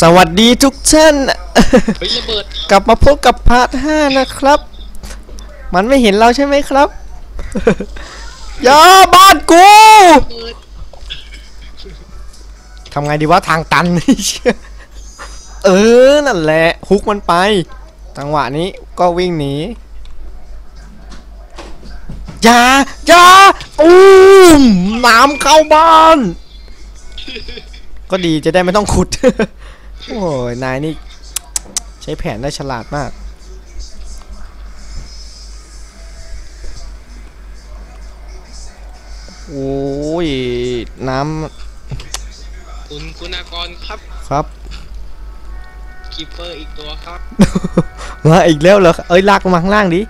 สวัสดีทุกท่าน เฮ้ยระเบิดกลับมาพบกับพาร์ทห้านะครับ มันไม่เห็นเราใช่ไหมครับ อย่าบ้านกูระเบิดทำไงดีวะทางตันเออ นั่นแหละฮุกมันไป จังหวะนี้ก็วิ่งหนี อย่า อย่าอู้มน้ำเข้าบ้าน ก็ดีจะได้ไม่ต้องขุด โอ้ยนายนี่ ใช้แผนได้ฉลาดมากโอ้ยน้คุณคุณากรครับำครับคีเปอร์อีกตัวครับมาอีกแล้วเหรอเอ้ยลากมาข้างล่างดิ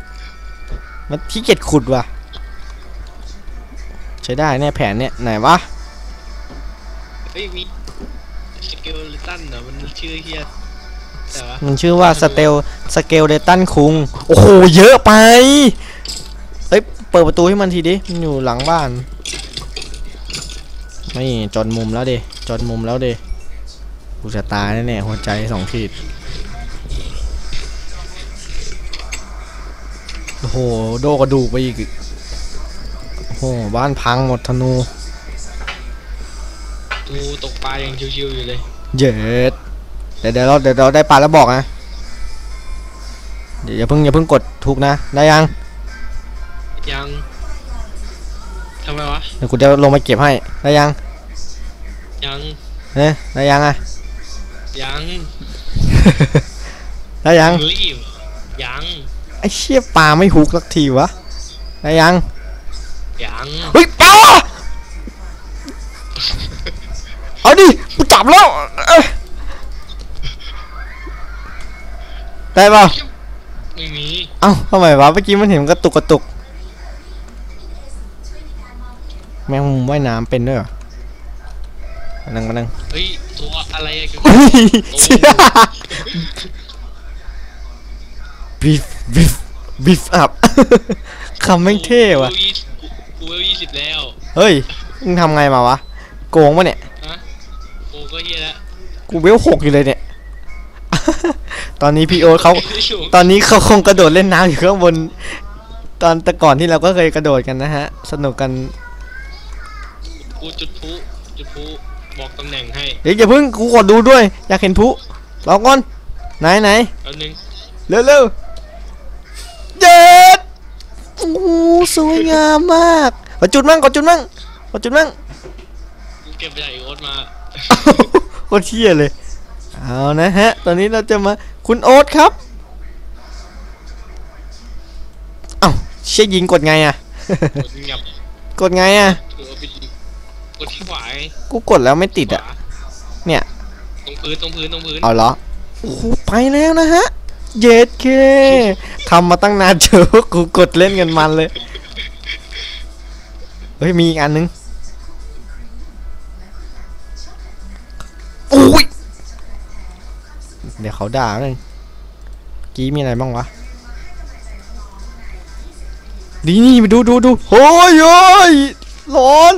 มันขี้เกียจขุดว่ะ ใช้ได้แน่แผนเนี่ยไหนวะเฮ้ยมี สเกลตันเหรอมันชื่อเฮียแต่ว่ามันชื่อว่าสเตลสเกลเดตันคุง โอ้โห เยอะไป เอ้ย เปิดประตูให้มันทีดิ มันอยู่หลังบ้านไม่จนมุมแล้วเดจนมุมแล้วเดกูจะตายแน่ๆหัวใจสองขีด โอ้โห โดกระดูกไปอีก โอ้โห บ้านพังหมดธนู ดูตกปลายังชิวๆอยู่เลย เย็ดเดี๋ยวเดี๋ยวเราเดี๋ยวเราได้ปลาแล้วบอกนะเดี๋ยวอย่าเพิ่งอย่าเพิ่งกดถูกนะ ได้ยัง ยังทำไมวะ เดี๋ยวกูจะลงมาเก็บให้ ได้ยัง ยังเนี่ยได้ยังอะ ยัง ได้ยัง รีบ ยัง ไอ้เชี่ยปลาไม่ฮุกสักทีวะ ได้ยัง ยัง เฮ้ยปลา เอาดิกูจับแล้วเอ้ยได้เปล่าไม่มีเอ้าทำไมวะเมื่อกี้มันเห็นมันกระตุกกระตุก แมงมุมว่ายน้ำเป็นด้วยเหรอมานั่งมานั่งเฮ้ยตัวอะไรอะอุ้ยเชี่ยบีฟบีฟบีฟอัพคำแม่งเท่ว่ะกูยี่สิบกูเวลยี่สิบแล้ว เฮ้ย มึงทำไงมาวะ โกงปะเนี่ยฮะ กูก็เฮียแล้วกูเวลหกอยู่เลยเนี่ย ตอนนี้พี่โอ๊ตเขา ตอนนี้เขาคงกระโดดเล่นน้ำอยู่ข้างบน ตอนแต่ก่อนที่เราก็เคยกระโดดกันนะฮะ สนุกกัน กูจุดพลุจุดพลุบอกตำแหน่งให้เดี๋ยวอย่าเพิ่งกูกดดูด้วย อยากเห็นพลุรอก่อนไหนไหนแป๊บนึงเร็วเร็วเย็ดโอ้โหสวยงามมากกดจุดมั่งกดจุดมั่งกดจุดมั่งกูเก็บไปจากไอโอ๊ตมา โคตรเที่ยเลย เอานะฮะ ตอนนี้เราจะมาคุณโอ๊ตครับ เอ้าเชี่ยยิงกดไงอะกดเงียบกดไงอะกูเอาไปยิงกดที่ขวาไงกูกดแล้วไม่ติดอะขวาเนี่ย ตรงพื้นตรงพื้นตรงพื้นเอาเหรอโอ้โหไปแล้วนะฮะ เย็ดเคทำมาตั้งนานเจอว่ากูกดเล่นกันมันเลย เฮ้ย มีอีกอันนึง เดี๋ยวเขาด่าเลยกี้มีอะไรบ้างวะดีนี่ไปดูดูดูโอ้ยโอ้ยร้อน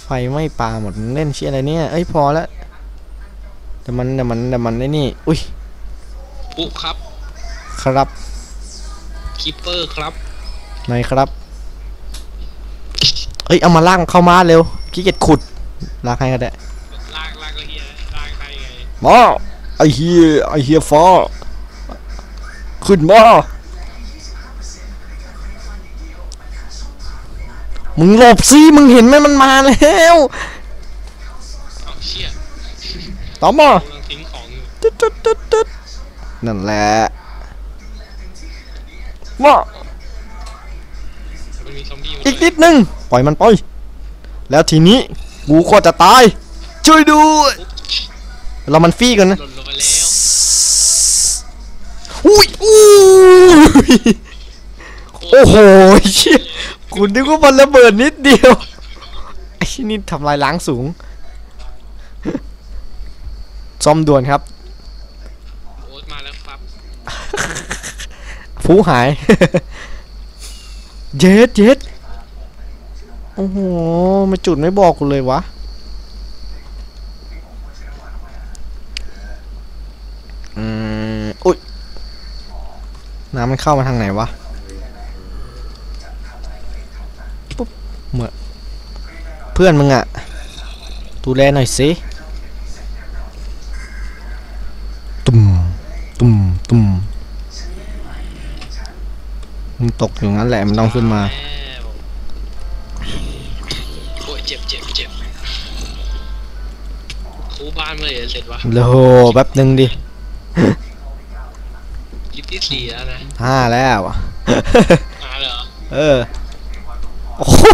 ไฟไหม้ปลาหมดเล่นเชี่ยอะไรเนี่ยเอ้ยพอแล้วแต่มันแต่มันแต่มันไอ้นี่ อุ้ยปุ๊ครับ ครับคิปเปอร์ครับไหนครับ เอ้ยเอามาลากเข้ามาเร็วขี้เกียจขุดลากให้ก็ได้ มาไอเฮียไอเฮียฟ้า ขึ้นมา มึงหลบสิมึงเห็นไหมมันมาแล้วเอาเชี่ยต่อมากำลังทิ้งของอยู่ตึ๊ดตึ๊ดตึ๊ดตึ๊ดนั่นแหละมามันมีซอมบี้มาอีกด้นิวยดนึง ปล่อยมันไป แล้วทีนี้ กูก็จะตาย ช่วยด้วย เรามันฟรีกันนะหล่นลงมาแล้วอุ้ยอู้ยโอ้โหเชี่ยกูนึกว่ามันระเบิดนิดเดียวไอ้นี่ทำลายล้างสูงซ่อมด่วนครับโอ๊ตมาแล้วครับฟูหายเย็ดเย็ดโอ้โหมาจุดไม่บอกกูเลยวะ น้ำมันเข้ามาทางไหนวะปุ๊บเหมือนเพื่อนมึงอะดูแลหน่อยสิตุ่มตุ่มตุ่มมึงตกอยู่งั้นแหละมันต้องขึ้นมาแล้วโอ้ยเจ็บเจ็บเจ็บคูบ้านเมื่อไหร่จะเสร็จวะโลแป๊บหนึ่งดิคลิปที่สี่ แล้วนะห้าแล้วอะมาเหรอเออโอ้โห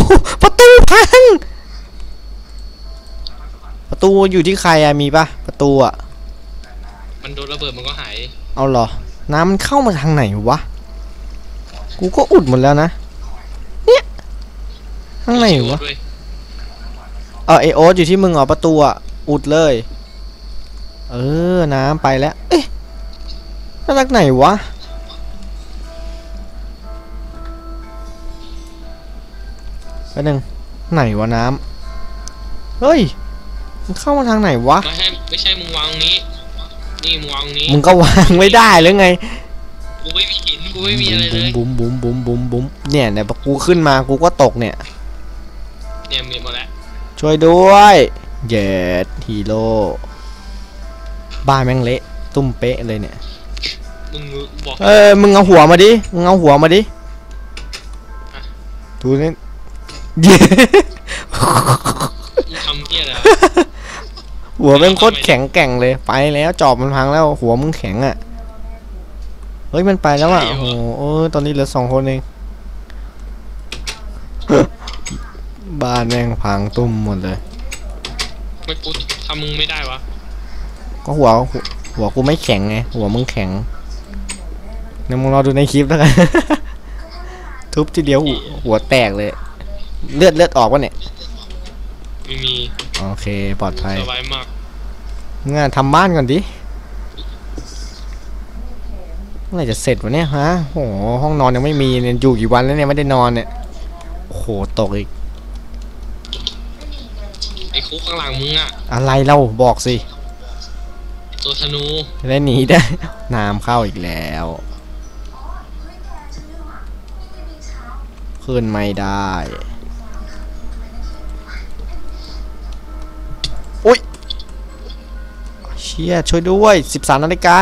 ประตูพังประตูอยู่ที่ใครอะมีปะประตูอะมันโดนระเบิดมันก็หายเอาเหรอ น้ำมันเข้ามาทางไหนวะกูก็อุดหมดแล้วนะเนี่ยข้างไหนวะด้วยเออไอโอ๊ตอยู่ที่มึงเหรอประตูอะอุดเลย เออน้ำไปแล้ว เอ๊ะมาจากไหนวะ ป๊บนึงไหนวะน้ำเฮ้ยมันเข้ามาทางไหนวะไม่ใช่ไม่ใช่มึงวางตรงนี้นี่มึงวางตรงนี้มึงก็วางไม่ได้หรือไงกูไม่มีหินกูไม่มีอะไรเลยบุ้มบุ้มบุ้มบุ้มบุ้มเนี่ยเนี่ยพอกูขึ้นมากูก็ตกเนี่ยเนี่ยมีหมดแล้วช่วยด้วยเย็ดฮีโร่บ้านแม่งเละตุ้มเป๊ะเลยเนี่ยมึงบอกเออมึงเอาหัวมาดิมึงเอาหัวมาดิดูนี่ เย้มึงทำเพี้ยอะไรวะหัวแม่งโคตรแข็งแกร่งเลย ไปแล้วจอบมันพังแล้ว หัวมึงแข็งอะ เฮ้ยมันไปแล้วอะ โอ้โหเออตอนนี้เหลือสองคนเอง บ้านแม่งพังตุ้มหมดเลย ไม่กูทำมึงไม่ได้วะก็หัวหัวหัวกูไม่แข็งไง หัวมึงแข็งเดี๋ยวมึงรอดูในคลิปแล้วกัน ทุบทีเดียวหัวหัวแตกเลย เลือดเลือดออกวะเนี่ยไม่มีโอเคปลอดภัยสบายมากงานทำบ้านก่อนดิเมื่อไหร่จะเสร็จวะเนี่ยฮะโอ้โหห้องนอนยังไม่มีเนี่ยอยู่กี่วันแล้วเนี่ยไม่ได้นอนเนี่ยโอ้โหตกอีกไอ้คุกข้างหลังมึงอะอะไรเล่าบอกสิตัวธนูจะได้หนีได้ น้ำเข้าอีกแล้วขึ้นไม่ได้ ชี่ยช่วยด้วย 13นาฬิกา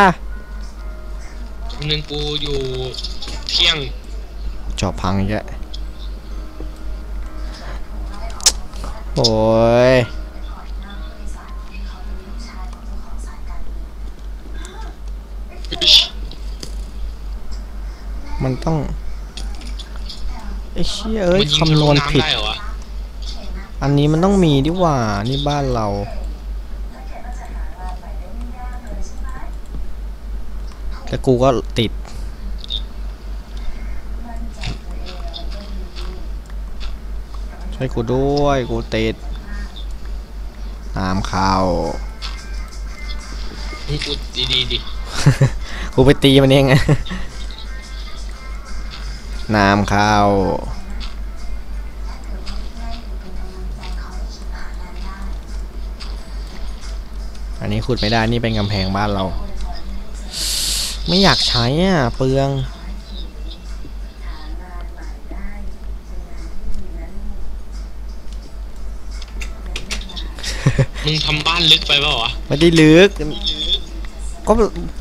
หนึ่งกูอยู่เที่ยงจอบพังอีกแล้วโอ้ยมันต้องไอ้เชี่ยเอ้ยมันยิงคำนวณทะลุผิดได้เหรอวะอันนี้มันต้องมีดิว่า นี่บ้านเรา แต่กูก็ติด ช่วยกูด้วยกูติดน้ำเข้ามึงกูดีดีๆดิกูไปตีมันเองน้ำเข้าอันนี้ขุดไม่ได้ นี่เป็นกำแพงบ้านเรา ไม่อยากใช้อะ เปลือง มึงทำบ้านลึกไปเปล่าวะไม่ได้ลึก ก็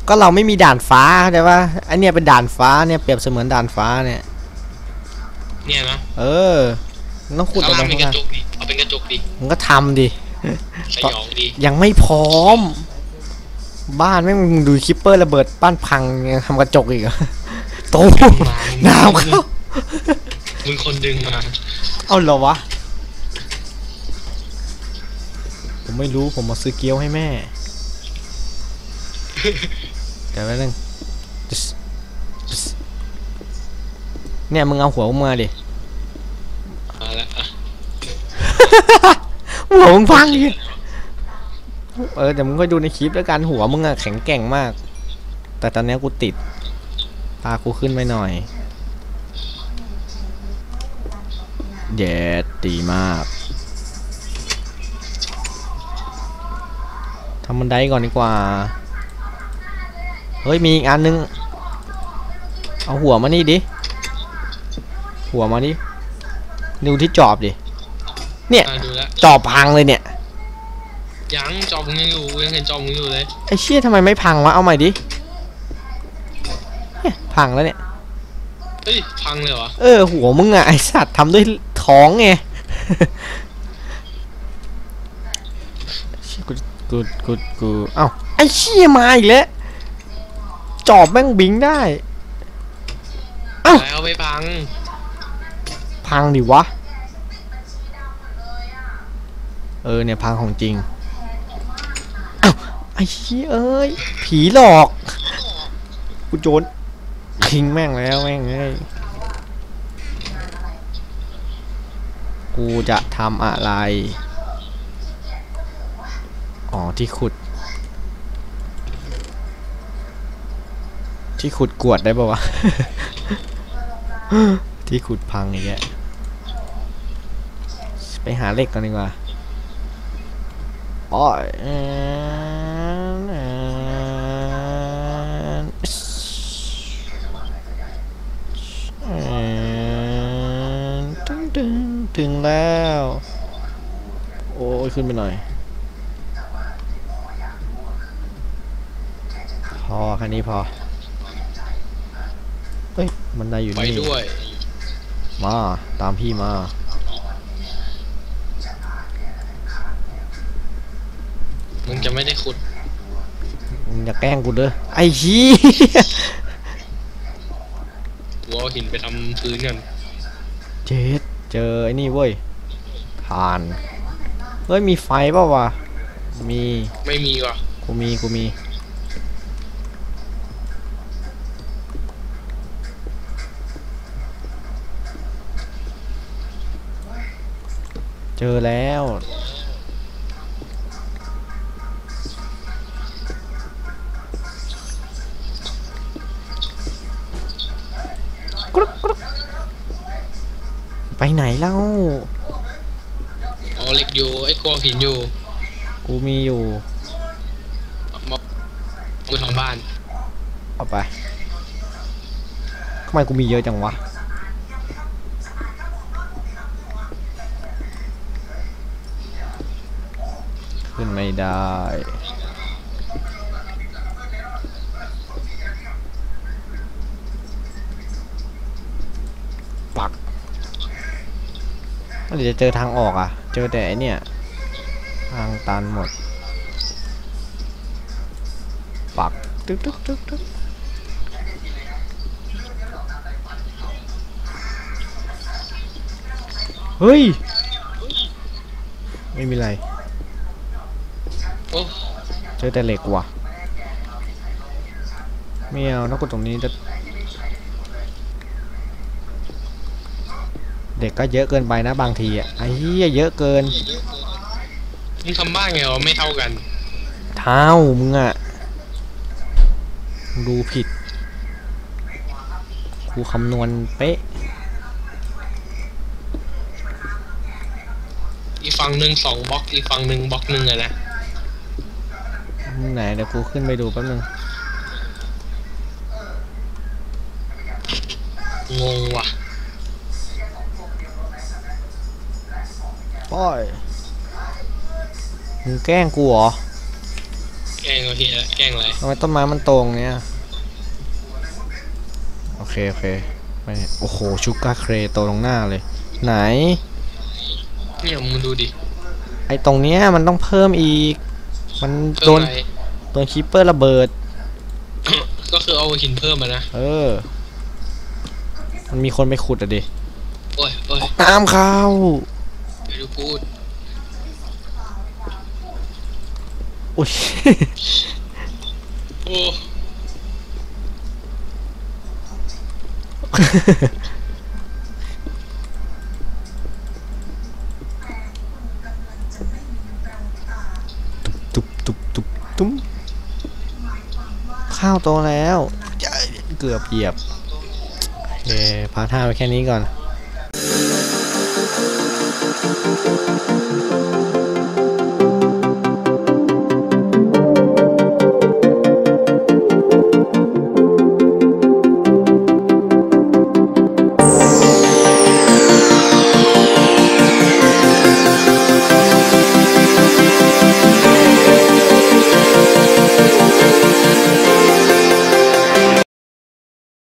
ก็เราไม่มีด่านฟ้าเข้าใจป่ะไอเนี่ยเป็นด่านฟ้าเนี่ยเปรียบเสมือนด่านฟ้าเนี่ย เนี่ยนะเออมันต้องขุดข้างเอาล่างไปเป็นกข้างระล่างจกดิเอาเป็นกระจกดิ มันก็ทำดิ สยองดิ ยังไม่พร้อม บ้านแม่งมึงดูคิปเปอร์ระเบิดบ้านพังยังทำกระจกอีกเหรอโตมาน้ำเข้ามึงคนดึงมา เอาเหรอวะ ผมไม่รู้ผมมาซื้อเกี๊ยวให้แม่เดี๋ยวแป๊บนึงตึ๊สตึ๊สเนี่ยมึงเอาหัวมึงมาดิมาแล้วอะหัวมึงพังอีก เออเดี๋ยวมึงค่อยดูในคลิปแล้วกันหัวมึงอะแข็งแกร่งมาก แต่ตอนเนี้ยกูติดพากูขึ้นไปหน่อยเย็ดดีมากทำบันไดก่อนดีกว่า เฮ้ยมีอีกอันนึง เอาหัวมานี่ดิ หัวมาดิดูที่จอบดิอ่าดูแล้วจอบพังเลยเนี่ย ยังจอมึงยังอยู่ยังเห็นจอมึงอยู่เลยไอ้เชี่ยทำไมไม่พังวะเอาใหม่ดิเนี่ยพังแล้วเนี่ยเฮ้ยพังเลยเหรอเออหัวมึงอะไอสัตว์ทำด้วยท้องไงเชี่ยกูกูกูกูเอ้าไอเชี่ยมาอีกแล้วจอบแม่งบิงได้เอ้าแล้วไม่พัง พังดิวะ เออเนี่ยพังของจริงเอ้า ไอ้เชี่ยเอ้ย ผีหลอก กูโจนทิ้งแม่งแล้วแม่งเอ้ยกูจะทำอะไร อ๋อที่ขุด ที่ขุดกวดได้ปะวะ ที่ขุดพังอีกแกไปหาเหล็กกันดีกว่าอ๋อยเอิ่มเอิ่มเอิ่มตึงตึง ถึงแล้ว โอ้ยขึ้นไปหน่อยพอแค่นี้พอเฮ้ยมันได้อยู่ไปนี่ ด้วย มา ตามพี่มา มึงจะไม่ได้ขุด มึงอย่าแกล้งกูเด้อไอ้ชี้ยกูเอาหินไปทำพื้นกันเจ็ด เจอไอ้นี่เว้ยผ่านเฮ้ยมีไฟเปล่าวะมีไม่มีว่ะกูมีกูมีเจอแล้ว ไปไหนเล่าเอาเหล็กอยู่ไอ้กลัวหินอยู่กูมีอยู่มากูทำบ้าน เอาไปทำไมกูมีเยอะจังวะขึ้นไม่ได้ เมื่อไหร่จะเจอทางออกอะ เจอแต่ไอเนี่ย ทางตันหมด ปักตึ๊กตึ๊กตึ๊กตึ๊กเฮ้ย ไม่มีไรโอ้เจอแต่เหล็กว่ะ ไม่เอาถ้ากดตรงนี้จะ เด็กก็เยอะเกินไปนะบางทีอะไอ้เหี้ยเยอะเกินมึงทำบ้านไงวะไม่เท่ากัน เท้ามึงอะมึงดูผิดกูคำนวณเป๊ะ อีกฝั่งหนึ่งสองบล็อก อีกฝั่งหนึ่งบล็อกหนึ่งอะนะ ไหนเดี๋ยวกูขึ้นไปดูแป๊บนึงง ป้อยมึงแกล้งกูเหรอ แกล้งเอาเฮียแกล้งอะไรทำไมต้นไม้มันตรงเนี้ยโอเค โอเค ไม่ โอ้โห ชูการ์เครโตตรงหน้าเลย ไหน เนี่ยมึงดูดิ ไอตรงเนี้ยมันต้องเพิ่มอีก มันเพิ่โดมนอะไรโดนคิปเปอร์ระเบิด ก็คือเอาหินเพิ่มมานะ เออ มันมีคนไปขุดอะดิ โอ้ยโอ้ยน้ำเข้า ไม่รู้พูดอุ้ยโอ้ตุบตุบตุบตุ้มข้าวโตแล้ว เกือบเหยียบโอเคพาท่าไปแค่นี้ก่อน